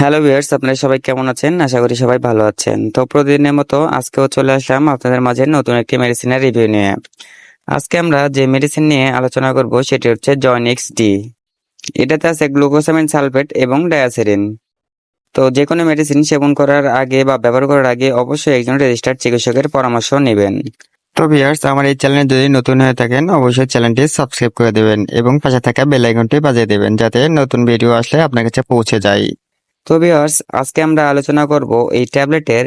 Hello viewers আপনারা সবাই কেমন আছেন? আশা করি সবাই ভালো আছেন। তো প্রতিদিনের মতো আজকেও চলে আসলাম আপনাদের মাঝে নতুন একটি মেডিসিনের রিভিউ নিয়ে। আজকে আমরা যে মেডিসিন নিয়ে আলোচনা করব সেটি হচ্ছে জয়নিক্স ডি এটাতে আছে গ্লুকোসামিন সালফেট এবং ডায়াসেরিন তো যে কোনো মেডিসিন সেবন করার আগে বা ব্যবহার করার আগে অবশ্যই একজন রেজিস্টার্ড চিকিৎসকের পরামর্শ নেবেন। তো ভিউয়ার্স আমার এই চ্যানেলে যদি নতুন হয়ে থাকেন, অবশ্যই চ্যানেলটি সাবস্ক্রাইব করে দেবেন এবং পাশে থাকা বেল আইকনটি বাজিয়ে দেবেন, যাতে নতুন ভিডিও আসলে আপনার কাছে পৌঁছে যায়। তো ভিউয়ার্স আজকে আমরা আলোচনা করব এই ট্যাবলেটের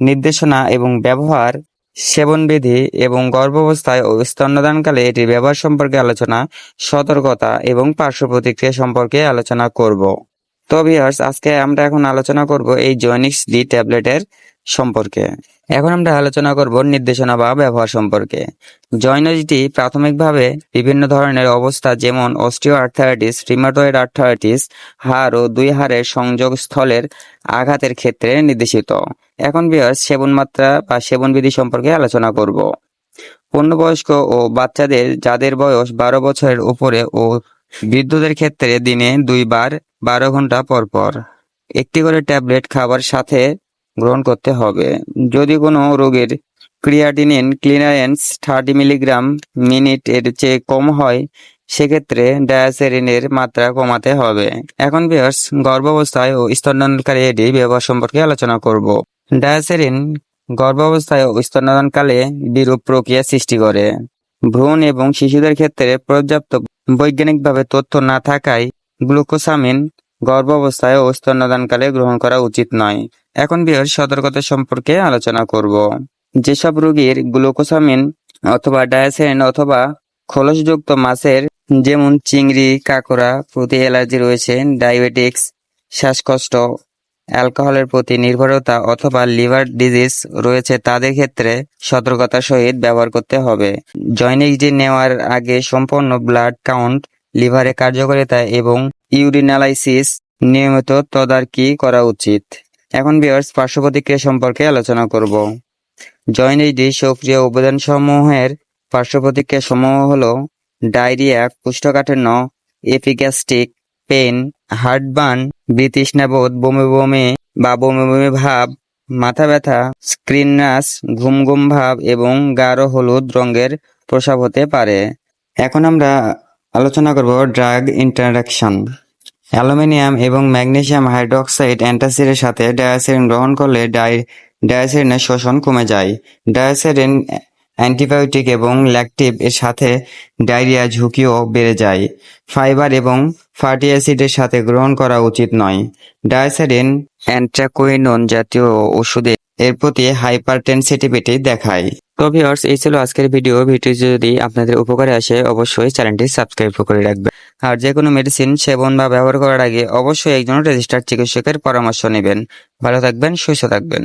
নির্দেশনা এবং ব্যবহার, সেবনবিধি এবং গর্ভাবস্থায় ও স্তন্যদানকালে এটির ব্যবহার সম্পর্কে আলোচনা, সতর্কতা এবং পার্শ্ব প্রতিক্রিয়া সম্পর্কে আলোচনা করব। তো ভিউয়ার্স আজকে আমরা এখন আলোচনা করব এই জয়নিক্স ডি ট্যাবলেটের সম্পর্কে। এখন আমরা আলোচনা করব নির্দেশনা বা ব্যবহার সম্পর্কে। জয়নজটি প্রাথমিকভাবে বিভিন্ন ধরনের অবস্থা যেমন অস্টিও আর্থারাইটিস রিমাটয়েড আর্থারাইটিস, হাড় ও দুই হাড়ের সংযোগ স্থলের আঘাতের ক্ষেত্রে নির্দেশিত। এখন বিয়ার্স সেবন মাত্রা বা সেবন বিধি সম্পর্কে আলোচনা করব। পূর্ণবয়স্ক ও বাচ্চাদের, যাদের বয়স বারো বছরের উপরে ও বৃদ্ধদের ক্ষেত্রে দিনে দুইবার বারো ঘণ্টা পর পর। একটি করে ট্যাবলেট খাবার সাথে গ্রহণ করতে হবে। যদি কোনো রোগের creatinine clearance thirty milligram minute এর চেয়ে কম হয়, সেক্ষেত্রে ডায়াসেরিনের মাত্রা কমাতে হবে। এখন বিয়ার্স গর্ভাবস্থায় ও স্তন্যদানকালে এটি ব্যবহার সম্পর্কে আলোচনা করব। ডায়াসেরিন গর্ভাবস্থায় ও স্তন্যদানকালে বিরূপ প্রক্রিয়া সৃষ্টি করে। ভ্রূণ এবং শিশুদের ক্ষেত্রে পর্যাপ্ত বৈজ্ঞানিকভাবে তথ্য না থাকায় গ্লুকোসামিন গর্ভাবস্থায় ও স্তন্যদানকালে গ্রহণ করা উচিত নয়। এখন বিয়ের সতর্কতা সম্পর্কে আলোচনা করব। যেসব রোগীর গ্লুকোসামিন অথবা ডায়াসেন অথবা খোলসযুক্ত মাছের যেমন চিংড়ি, কাঁকড়া প্রতি অ্যালার্জি রয়েছে, ডায়াবেটিক্স, শ্বাসকষ্ট, অ্যালকোহলের প্রতি নির্ভরতা অথবা লিভার ডিজিজ রয়েছে, তাদের ক্ষেত্রে সতর্কতার সহিত ব্যবহার করতে হবে। জয়নিক ডি নেওয়ার আগে সম্পূর্ণ ব্লাড কাউন্ট, লিভারের কার্যকারিতা এবং ইউরিনালাইসিস নিয়মিত তদারকি করা উচিত। এখন বিয়ার্স পার্শ্ব প্রতিক্রিয়া সম্পর্কে আলোচনা করব। জয়নিক ডি সক্রিয় উপাদান সমূহের পার্শ্ব প্রতিক্রিয়া সমূহ হল ডায়রিয়া, কুষ্ঠকাঠিন্য এপিগ্যাস্টিক পেন হার্টবার্ন, বিতৃষ্ণাবোধ, বমি বমি বা বমি বমি ভাব, মাথা ব্যথা স্ক্রিনাস ঘুম ঘুম ভাব এবং গাঢ় হলুদ রঙের প্রসাব হতে পারে। এখন আমরা আলোচনা করব ড্রাগ ইন্টারাকশন অ্যালুমিনিয়াম এবং ম্যাগনেসিয়াম হাইড্রোক্সাইড অ্যান্টাসিডের সাথে ডায়াসেরিন গ্রহণ করলে ডাই ডায়াসেরিনের শোষণ কমে যায়। ডায়াসেরিন অ্যান্টিবায়োটিক এবং ল্যাকটিভ এর সাথে ডায়রিয়া ঝুঁকিও বেড়ে যায়। ফাইবার এবং ফ্যাটি অ্যাসিডের সাথে গ্রহণ করা উচিত নয়। ডায়াসেরিন অ্যান্ট্রাকুইনন জাতীয় ওষুধে এর প্রতি হাইপার টেনসিটিভিটি দেখায়। তো ভিউয়ার্স এই ছিল আজকের ভিডিও ভিডিও যদি আপনাদের উপকারে আসে, অবশ্যই চ্যানেলটি সাবস্ক্রাইব করে রাখবেন। আর যে কোনো মেডিসিন সেবন বা ব্যবহার করার আগে অবশ্যই একজন রেজিস্টার্ড চিকিৎসকের পরামর্শ নেবেন। ভালো থাকবেন, সুস্থ থাকবেন।